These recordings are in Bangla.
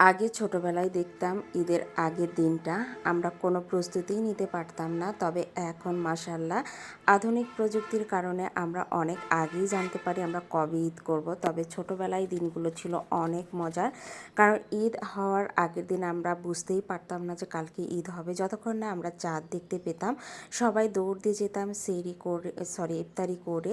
আগে ছোটবেলায় দেখতাম ঈদের আগের দিনটা আমরা কোনো প্রস্তুতিই নিতে পারতাম না, তবে এখন মাসাল্লাহ আধুনিক প্রযুক্তির কারণে আমরা অনেক আগেই জানতে পারি আমরা কবে ঈদ করব। তবে ছোটবেলায় দিনগুলো ছিল অনেক মজার, কারণ ঈদ হওয়ার আগের দিন আমরা বুঝতেই পারতাম না যে কালকে ঈদ হবে। যতক্ষণ না আমরা চাঁদ দেখতে পেতাম, সবাই দৌড় দিয়ে যেতাম সেরি করে সরি ইফতারি করে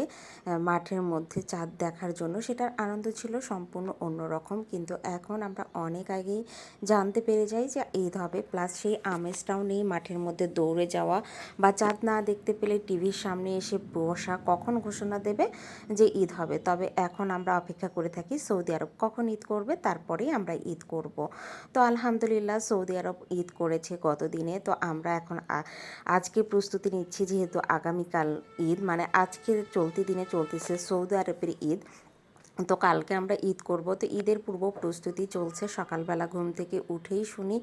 মাঠের মধ্যে চাঁদ দেখার জন্য। সেটার আনন্দ ছিল সম্পূর্ণ অন্যরকম, কিন্তু এখন আমরা অনেক আগেই জানতে পেরে যাই যে ঈদ হবে প্লাস সেই আমেজটাও নেই মাঠের মধ্যে দৌড়ে যাওয়া বা চাঁদ না দেখতে পেলে টিভির সামনে এসে বসা কখন ঘোষণা দেবে যে ঈদ হবে? তবে এখন আমরা অপেক্ষা করে থাকি সৌদি আরব কখন ঈদ করবে? তারপরেই আমরা ঈদ করব। তো আলহামদুলিল্লাহ সৌদি আরব ঈদ করেছে গত দিনে তো আমরা এখন আজকে প্রস্তুতি নিচ্ছি যেহেতু আগামীকাল ঈদ মানে আজকে চলতি দিনে চলতেছে সৌদি আরবের ঈদ। তো কালকে আমরা ঈদ করব। তো ঈদের পূর্ব প্রস্তুতি চলছে। সকালবেলা ঘুম থেকে উঠেই শুনি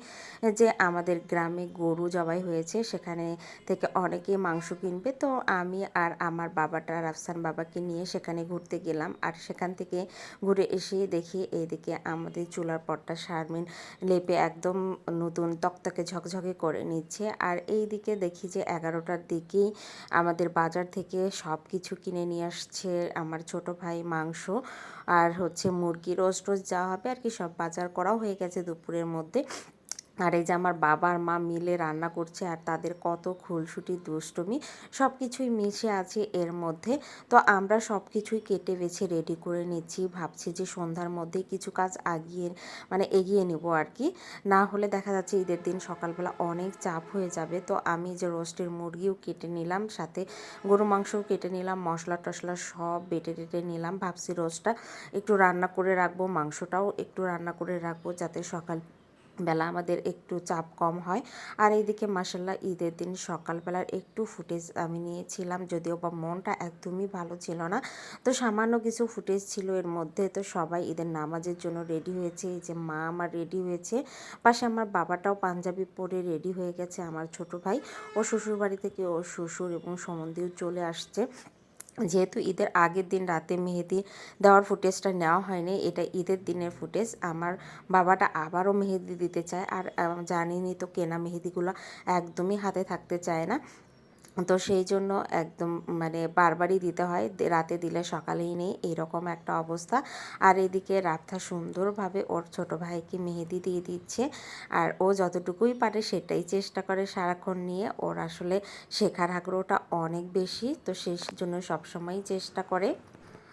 যে আমাদের গ্রামে গরু জবাই হয়েছে। সেখানে থেকে অনেকে মাংস কিনবে। তো আমি আর আমার বাবাটা, রাফসান বাবাকে নিয়ে সেখানে ঘুরতে গেলাম। আর সেখান থেকে ঘুরে এসে দেখি এইদিকে আমাদের চুলার পটটা শারমিন লেপে একদম নতুন তকতকে ঝকঝকে করে নিচ্ছে। আর এই দিকে দেখি যে এগারোটার দিকেই আমাদের বাজার থেকে সব কিছু কিনে নিয়ে আসছে আমার ছোট ভাই মাংস। আর হচ্ছে মুরগি রোস্ট টোস্ট যা হবে আর কি, সব বাজার করাও হয়ে গেছে দুপুরের মধ্যে। আর এই যে আমার বাবা আর মা মিলে রান্না করছে আর তাদের কত খুলসুটি, দুষ্টুমি সব কিছুই মিশে আছে এর মধ্যে। তো আমরা সব কিছুই কেটে বেছে রেডি করে নিচ্ছি। ভাবছি যে সন্ধ্যার মধ্যেই কিছু কাজ আগিয়ে মানে এগিয়ে নেব আর কি। না হলে দেখা যাচ্ছে ঈদের দিন সকালবেলা অনেক চাপ হয়ে যাবে। তো আমি যে রোস্টের মুরগিও কেটে নিলাম, সাথে গরু মাংসও কেটে নিলাম, মশলা টশলা সব বেটে টেটে নিলাম। ভাবছি রোস্টটা একটু রান্না করে রাখব, মাংসটাও একটু রান্না করে রাখব, যাতে সকাল বেলা আমাদের একটু চাপ কম হয়। আর এইদিকে মাসাল্লাহ ঈদের দিন সকালবেলার একটু ফুটেজ আমি নিয়েছিলাম, যদিও বা মনটা একদমই ভালো ছিল না। তো সামান্য কিছু ফুটেজ ছিল এর মধ্যে, তো সবাই ঈদের নামাজের জন্য রেডি হয়েছে। এই যে মা আমার রেডি হয়েছে, পাশে আমার বাবাটাও পাঞ্জাবি পরে রেডি হয়ে গেছে, আমার ছোট ভাই। ও শ্বশুর বাড়ি থেকে ওর শ্বশুর এবং সম্বন্ধীও চলে আসছে। যেহেতু ঈদের আগের দিন রাতে মেহেদি দেওয়ার ফুটেজটা নেওয়া হয়নি, এটা ঈদের দিনের ফুটেজ আমার বাবাটা আবারও মেহেদি দিতে চায়, আর জানিনি তো কেনা মেহেদিগুলো একদমই হাতে থাকতে চায় না। তো সেই জন্য একদম মানে বারবারই দিতে হয়। রাতে দিলে সকালেই নেই, এরকম একটা অবস্থা। আর এদিকে রাফথা সুন্দরভাবে ওর ছোট ভাইকে মেহেদি দিয়ে দিচ্ছে। আর ও যতটুকুই পারে সেটাই চেষ্টা করে সারাক্ষণ নিয়ে। ওর আসলে শেখার আগ্রহটা অনেক বেশি, তো সেই জন্য সবসময়ই চেষ্টা করে।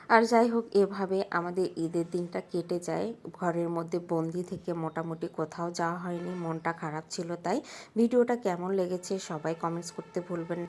আর যাই হোক, এভাবে আমাদের ঈদের দিনটা কেটে যায় ঘরের মধ্যে বন্দি থেকে মোটামুটি কোথাও যাওয়া হয়নি, মনটা খারাপ ছিল, তাই ভিডিওটা কেমন লেগেছে সবাই কমেন্টস করতে ভুলবেন।